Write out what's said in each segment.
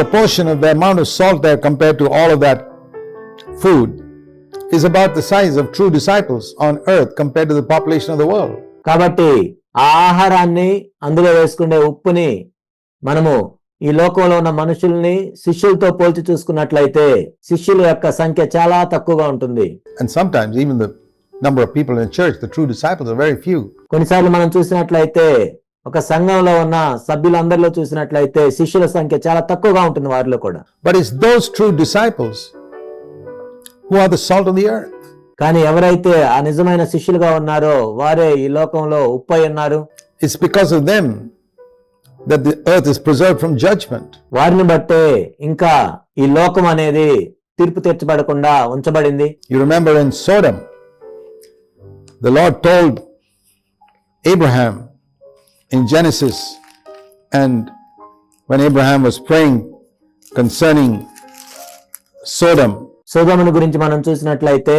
proportion of the amount of salt there compared to all of that food is about the size of true disciples on earth compared to the population of the world. కాబట్టి ఆ ఆహారాన్ని అందులో వేసుకునే ఉప్పుని మనము ఈ లోకంలో ఉన్న మనుషుల్ని శిష్యులతో పోల్చి చూసుకున్నట్లయితే శిష్యుల యొక్క సంఖ్య చాలా తక్కువగా ఉంటుంది And sometimes even the number of people in church, the true disciples, are very few. కొన్నిసార్లు మనం చూసినట్లయితే ఒక సంఘంలో ఉన్న సభ్యులందరిలో చూసినట్లయితే శిష్యుల సంఖ్య చాలా తక్కువగా ఉంటుంది వారిలో కూడా. But is those true disciples who are the salt of the earth కానీ ఎవరైతే ఆ నిజమైన శిష్యులుగా ఉన్నారో వారే ఈ లోకంలో ఉప్పై ఉన్నారు. It's because of them that the earth is preserved from judgement వారిని బట్టే ఇంకా ఈ లోకం అనేది తీర్పు తీర్చబడకుండా ఉంచబడింది. You remember in Sodom the lord told Abraham in Genesis and when Abraham was praying concerning Sodom. సోదమ గురించి మనం చూసినట్లయితే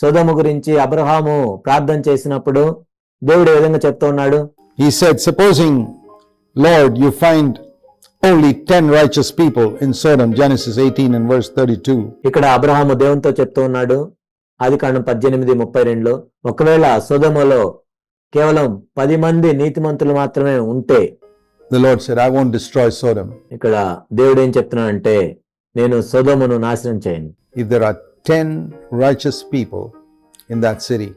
సోదమ గురించి అబ్రహాము ప్రార్థన చేసినప్పుడు దేవుడు ఏ విధంగా చెప్తా ఉన్నాడు he said supposing lord you find only 10 righteous people in Sodom Genesis 18 and verse 32 ఇక్కడ అబ్రహాము దేవునితో చెప్తూ ఉన్నాడు ఆది కాండం 18 32 లో ఒకవేళ సోదమలో కేవలం పది మంది నీతి మంతులు మాత్రమే ఉంటే డిస్ట్రాయ్ సోదం ఇక్కడ దేవుడు ఏం చెప్తున్నాడంటే నేను సోదమును నాశనం చేయను. If ten righteous people in that city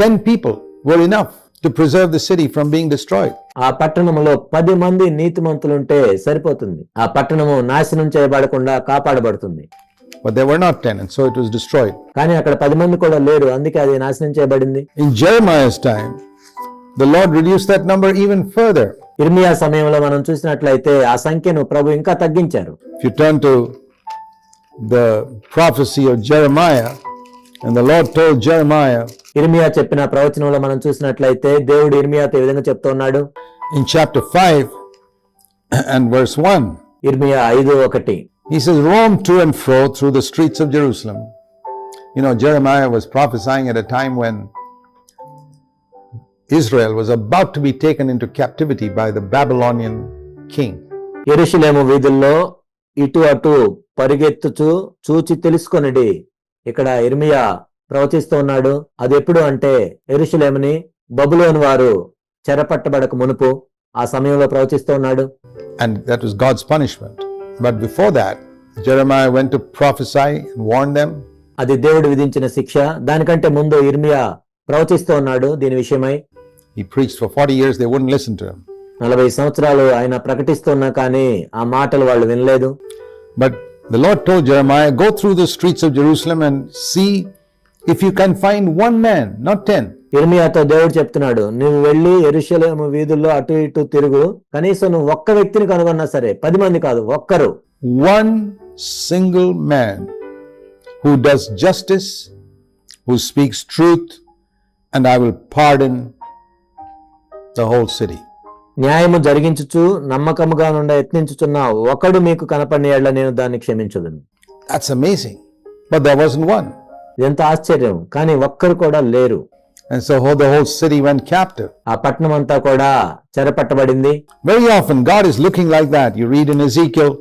ten people were enough to preserve the city from being destroy ఆ పట్టణంలో పది మంది నీతి మంతులు ఉంటే సరిపోతుంది. ఆ పట్టణము నాశనం చేయబడకుండా కాపాడబడుతుంది. But there were not 10, and so it was destroyed. కానీ అక్కడ పది మంది కూడా లేరు అందుకే అది నాశనం చేయబడింది In Jeremiah's time, the Lord reduced that number even further. ఇర్మియా సమయంలో మనం చూసినట్లయితే ఆ సంఖ్యను ప్రభు ఇంకా తగ్గించారు If you turn to the prophecy of Jeremiah, and the Lord told Jeremiah ఇర్మియా చెప్పిన ప్రవచనంలో మనం చూసినట్లయితే దేవుడు ఇర్మియాతో ఈ విధంగా చెప్తున్నాడు in chapter 5 and verse 1, ఇర్మియా ఐదు ఒకటి he says, Roam to and fro through the streets of Jerusalem. You know, Jeremiah was prophesying at a time when Israel was about to be taken into captivity by the Babylonian king. Jerusalem వీధుల్లో ఇటు అటు పరిగెత్తుచు చూచి తెలుసుకొనిడి ఇక్కడ ఇర్మియా ప్రవచిస్తూ ఉన్నాడు అది ఎప్పుడు అంటే ఎరుషులేముని బబులోని వారు చెరపట్టబడక మునుపు ఆ సమయంలో ప్రవచిస్తూ ఉన్నాడు And that was God's punishment. But before that, Jeremiah went to prophesy and warn them. అది దేవుడు విధించిన శిక్ష దానికంటే ముందు ఇర్మియా ప్రవచిస్తూ ఉన్నాడు దీని విషయమై He preached for 40 years, they wouldn't listen to him. నలభై సంవత్సరాలు ఆయన ప్రకటిస్తున్నా కానీ ఆ మాటలు వాళ్ళు వినలేదు But the Lord told Jeremiah, Go through the streets of Jerusalem and see if you can find one man, not 10. ఇర్మియాతో దేవుడు చెప్తున్నాడు నువ్వు వెళ్ళి ఎరుషలేము వీధుల్లో అటు ఇటు తిరుగు కనీసం నువ్వు ఒక్క వ్యక్తిని కనుగొన్నా సరే పది మంది కాదు ఒక్కరు one single man who does justice, who speaks truth, and I will pardon the whole city. న్యాయము జరిగించుచు నమ్మకముగా నుండ యత్నించుచున్న ఒకడు మీకు కనపడిన నేను దాన్ని క్షమించదును That's amazing. But there wasn't one. ఎంత ఆశ్చర్యం కానీ ఒక్కరు కూడా లేరు And so the whole city went captive. ఆ పట్టణం అంతా కూడా చెరపట్టబడింది Very often, God is looking like that. You read in Ezekiel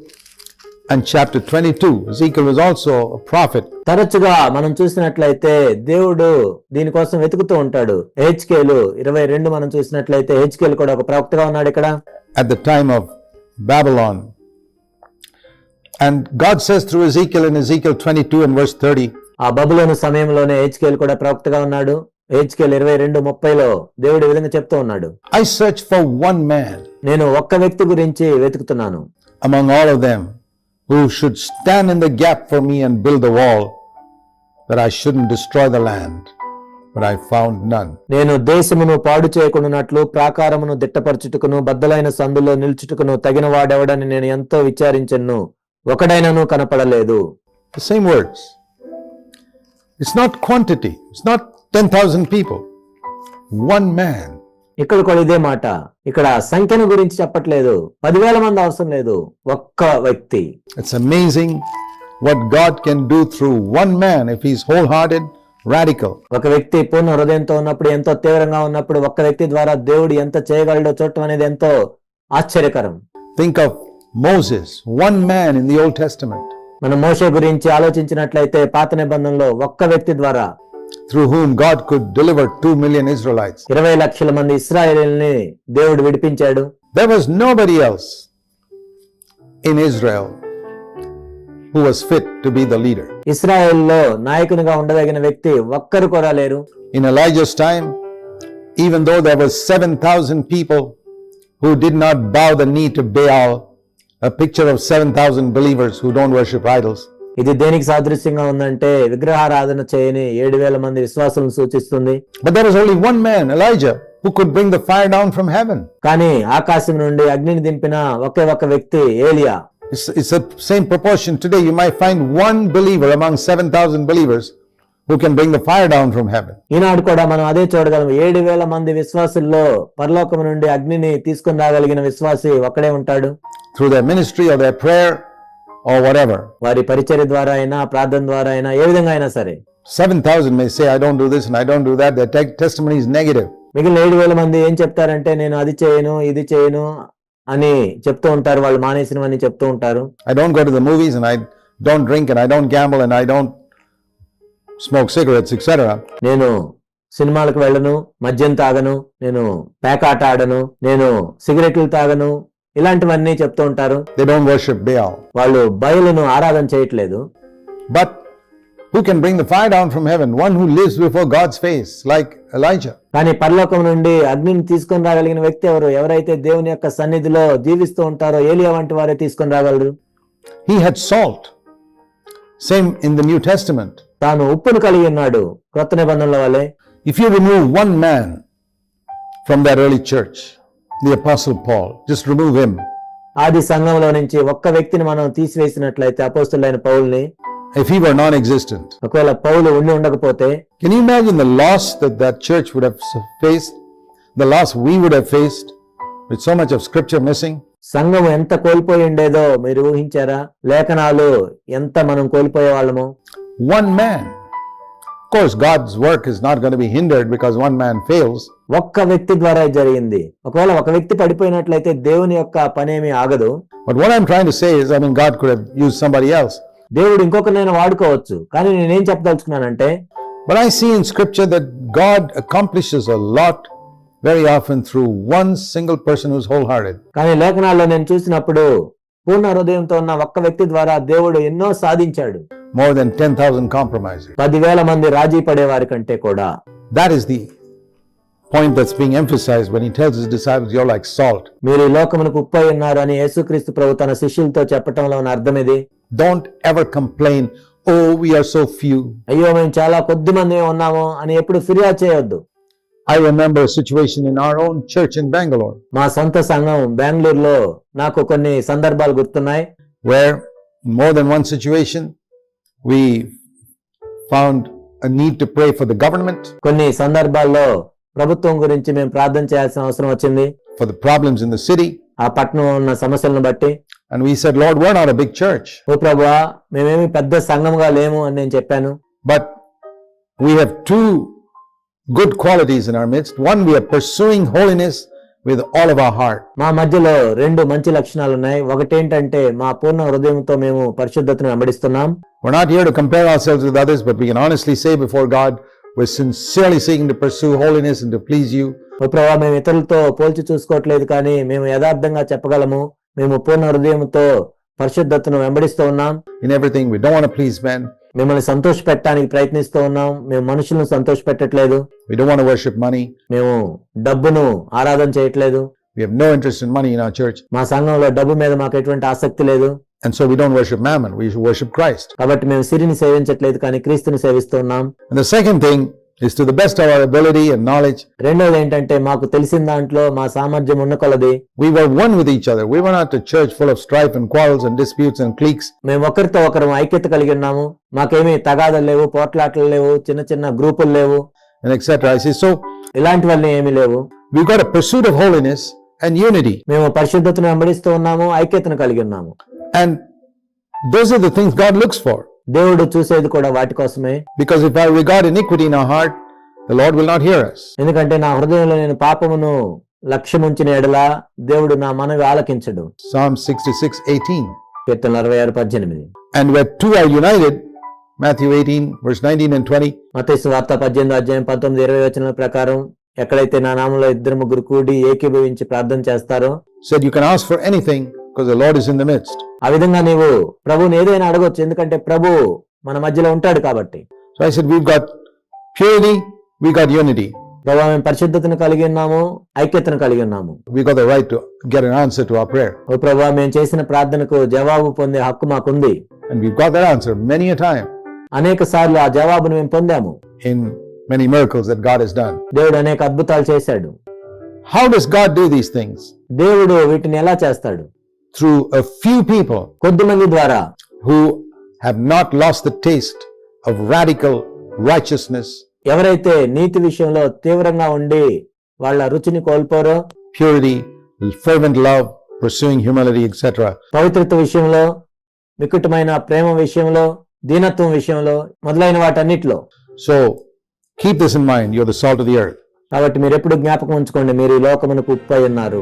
and chapter 22. Ezekiel was also a prophet. తరచుగా మనం చూసినట్లయితే దేవుడు దీనికోసం వెతుకుతూ ఉంటాడు హెచ్కేలు ఇరవై రెండు మనం చూసినట్లయితే హెచ్కేలు కూడా ఒక ప్రవక్తగా ఉన్నాడు ఇక్కడ at the time of Babylon. And God says through Ezekiel in Ezekiel 22 and verse 30, ఆ బబులోను సమయంలోనే హెచ్కేల్ కూడా ప్రవక్తగా ఉన్నాడు హెచ్కేల్ ఇరవై రెండు ముప్పైలో దేవుడు విధంగా చెప్తూ ఉన్నాడు I search for one man నేను ఒక్క వ్యక్తి గురించి వెతుకుతున్నాను among all of them who should stand in the gap for me and build a wall that I shouldn't destroy the land. But I found none. నేను దేశమును పాడు చేయకుండానట్లు ప్రాకారమును దిట్టపరచుటకును బద్దలైన సందులో నిల్చుటకును తగిన వాడెవడని నేను ఎంతో విచారించను ఒకడైనను కనపడలేదు same words. It's not quantity, it's not 10,000 people. One man. ఇక్కడ కూడా ఇదే మాట ఇక్కడ సంఖ్యను గురించి చెప్పట్లేదు పదివేల మంది అవసరం లేదు ఒక్క వ్యక్తి It's amazing what God can do through one man if he's wholehearted, radical. ఒక వ్యక్తి పూర్ణ హృదయంతో ఉన్నప్పుడు ఎంతో తీవ్రంగా ఉన్నప్పుడు ఒక్క వ్యక్తి ద్వారా దేవుడు ఎంత చేయగలడో చూడటం అనేది ఎంతో ఆశ్చర్యకరం Think of Moses, one man in the Old Testament, మనం మోషే గురించి ఆలోచించినట్లయితే పాత నిబంధనలో ఒక్క వ్యక్తి ద్వారా through whom God could deliver two million Israelites. ఇరవై లక్షల మంది ఇస్రాయేల్ని దేవుడు విడిపించాడు There was nobody else in Israel who was fit to be the leader. ఇస్రాయేల్లో నాయకునిగా ఉండదగిన వ్యక్తి ఒక్కరు కూడా లేరు In Elijah's time, even though there were 7,000 people who did not bow the knee to Baal, a picture of 7,000 believers who don't worship idols, ఇది దేనికి సాదృశ్యంగా ఉందంటే విగ్రహారాధన చేయని ఏడు వేల మంది విశ్వాసులను సూచిస్తుంది but there was only one man, Elijah, who could bring the fire down from heaven. కానీ ఆకాశం నుండి అగ్నిని దింపిన ఒకే ఒక్క వ్యక్తి ఏలియా It's, it's the same proportion today. You might find one believer among 7,000 believers who can bring the fire down from heaven. ఈనాడు కూడా మనం అదే చూడగలం ఏడు వేల మంది విశ్వాసుల్లో పరలోకం నుండి అగ్నిని తీసుకుని రాగలిగిన విశ్వాసి ఒక్కడే ఉంటాడు through their ministry or their prayer or whatever. వారి పరిచర్య ద్వారా అయినా ప్రార్థన ద్వారా అయినా ఏ విధంగా అయినా సరే 7,000 may say, I don't do this and I don't do that. Their te- testimony is negative. మిగిలిన ఏడు వేల మంది ఏం చెప్తారంటే నేను అది చేయను ఇది చేయను అని చెప్తూ ఉంటారు వాళ్ళు మానేసినవని చెప్తూ ఉంటారు I don't go to the movies and I don't drink and I don't gamble and I don't smoke cigarettes, etc. నేను సినిమాలకు వెళ్ళను మద్యం తాగను నేను పేకాట ఆడను నేను సిగరెట్లు తాగను ఇలాంటివన్నీ చెప్తూ ఉంటారు. వాళ్ళు బయలును ఆరాధన చేయట్లేదు. But who can bring the down from heaven one who lives before God's face like Elijah కానీ పర్లోకం నుండి అగ్నిని తీసుకొని రాగలిగిన వ్యక్తి ఎవరు? ఎవరైతే దేవుని యొక్క సన్నిధిలో జీవిస్తూ ఉంటారో ఏలియా వంటి వారే తీసుకొని రాగలరు? He had salt same in the new testament తాను ఉప్పును కలిగి ఉన్నాడు క్రొత్త నిబంధనల వల్లే if you remove one man from the early church the Apostle Paul, just remove him. ఆది సంఘంలో నుంచి ఒక్క వ్యక్తిని మనం తీసివేసినట్లయితే అపోస్తులైన పౌల్ని If he were non existent, ఒకవేళ పౌలు ఉండి ఉండకపోతే can you imagine the loss that that church would have faced? The loss we would have faced with so much of scripture missing? సంఘం ఎంత కోల్పోయి ఉండేదో మీరు ఊహించారా లేఖనాలు ఎంత మనం కోల్పోయే వాళ్ళము One man. Course God's work is not gonna be hindered because one man fails ఒక్క వ్యక్తి ద్వారా జరిగింది. ఒకవేళ ఒక వ్యక్తి పడిపోయినట్లయితే దేవుని యొక్క పనేమి ఆగదు. But what I'm trying to say is I mean God could have used somebody else దేవుడు ఇంకొకరినైనా వాడుకోవచ్చు. కానీ నేను ఏం చెప్పదలుచుకున్నానంటే but I see in scripture that God accomplishes a lot very often through one single person whose wholehearted కానీ లేఖనాల్లో నేను చూసినప్పుడు పూర్ణ హృదయంతో ఉన్న ఒక్క వ్యక్తి ద్వారా దేవుడు ఎన్నో సాధించాడు. More than 10,000 compromisers. పదివేల మంది రాజీ పడేవారి కంటే కూడా That is the point that's being emphasized when he tells his disciples, You're like salt. మీరు ఈ లోకమునకు ఉప్పై ఉన్నారు అని యేసుక్రీస్తు ప్రభు తన శిష్యులతో చెప్పటంలో ఉన్న అర్థం ఇది Don't ever complain, Oh, we are so few. అయ్యో మేము చాలా కొద్ది మంది ఉన్నాము అని ఎప్పుడు ఫిర్యాదు చేయొద్దు I remember a situation in our own church in Bangalore మా సొంత సంఘం బెంగళూరులో నాకు కొన్ని సందర్భాలు గుర్తున్నాయి where, in more than one found a need to pray for the government, కొన్ని సందర్భాల్లో ప్రభుత్వం గురించి మేము ప్రార్థన చేయాల్సిన అవసరం వచ్చింది for the problems in the city. ఆ పట్టణం ఉన్న సమస్యలను బట్టి And we said, Lord, we're not a big church, ఓ ప్రభువా మేమేమి పెద్ద సంఘంగా లేము అని నేను చెప్పాను but we have two good qualities in our midst. One, we are pursuing holiness with all of our heart. మా మధ్యలో రెండు మంచి లక్షణాలు ఉన్నాయి ఒకటి ఏంటంటే మా పూర్ణ హృదయంతో మేము పరిశుద్ధతను వెంబడిస్తున్నాం We're not here to compare ourselves with others, but we can honestly say before God, we're sincerely seeking to pursue holiness and to please you. ఓ ప్రభా మేము ఇతరులతో పోల్చి చూసుకోవట్లేదు కానీ మేము యథార్థంగా చెప్పగలము మేము పూర్ణ హృదయంతో పరిశుద్ధతను వెంబడిస్తూ ఉన్నాం In everything, we don't want to please men. మిమ్మల్ని సంతోష పెట్టడానికి ప్రయత్నిస్తూ ఉన్నాం మేము మనుషులను సంతోష పెట్టట్లేదు We don't want to worship money. మేము డబ్బును ఆరాధన చేయట్లేదు We have no interest in money in our church. మా సంఘంలో డబ్బు మీద మాకు ఎటువంటి ఆసక్తి లేదు And so we don't worship mammon. We worship Christ. కాబట్టి మేము సిరిని సేవించట్లేదు కానీ క్రీస్తుని సేవిస్తూ ఉన్నాం And the second thing is to the best of our ability and knowledge, రెండోది ఏంటంటే మాకు తెలిసిన దాంట్లో మా సామర్థ్యం ఉన్న కొలది we were one with each other. We were not a church full of strife and quarrels and disputes and cliques. మేము ఒకరితో ఒకరు ఐక్యత కలిగి ఉన్నాము మాకేమీ తగాదలు లేవు పోట్లాటలు లేవు చిన్న చిన్న గ్రూపులు లేవు and etc. I say, so ఇలాంటివన్నీ ఏమీ లేవు we've got a pursuit of holiness and unity. మేము పరిశుద్ధతను వెంబడిస్తూ ఉన్నాము ఐక్యతను కలిగి ఉన్నాము And those are the things God looks for. దేవుడు చూసేది కూడా వాటి కోసమే if I regard iniquity in our heart, the Lord will not hear us. ఎందుకంటే నా హృదయంలో నేను పాపమును లక్ష్యముంచిన ఎడల దేవుడు నా మనవి ఆలకించడు Psalm 66 18. కీర్తన అరవై ఆరు పద్దెనిమిది And where two are united, Matthew 18, verse 19 and 20, మతేసు వార్త పద్దెనిమిది అధ్యాయం పంతొమ్మిది ఇరవై వచనాల ప్రకారం ఎక్కడైతే నా నామంలో ఇద్దరు ముగ్గురు కూడి ఏకీభవించి ప్రార్థన చేస్తారో said you can ask for anything because the Lord is in the midst. ఆ విధంగా నీవు ప్రభువుని ఏదైనా అడగొచ్చు ఎందుకంటే ప్రభు మన మధ్యలో ఉంటాడు కాబట్టి So I said, we've got purity, we got unity. ప్రభు మేము పరిశుద్ధతను కలిగి ఉన్నాము ఐక్యతను కలిగి ఉన్నాము We got the right to get an answer to our prayer. ఓ ప్రభు మేము చేసిన ప్రార్థనకు జవాబు పొందే హక్కు మాకుంది And we've got that answer many a time అనేక సార్లు ఆ జవాబును మేము పొందాము in many miracles that God has done. దేవుడు అనేక అద్భుతాలు చేశాడు How does God do these things? దేవుడు వీటిని ఎలా చేస్తాడు Through a few people కొద్దిమంది ద్వారా who have not lost the taste of radical righteousness, ఎవరైతే నీతి విషయంలో తీవ్రంగా ఉండి వాళ్ళ రుచిని కోల్పోరో purity, fervent love, pursuing humility, etc. పవిత్రత విషయంలో మికుటమైన ప్రేమ విషయంలో దీనత్వం విషయంలో మొదలైన వాటన్నిటిలో So keep this in mind. You're the salt of the earth. కాబట్టి మీరు ఎప్పుడు జ్ఞాపకం ఉంచుకోండి మీరు ఈ లోకమునకు ఉప్పై ఉన్నారు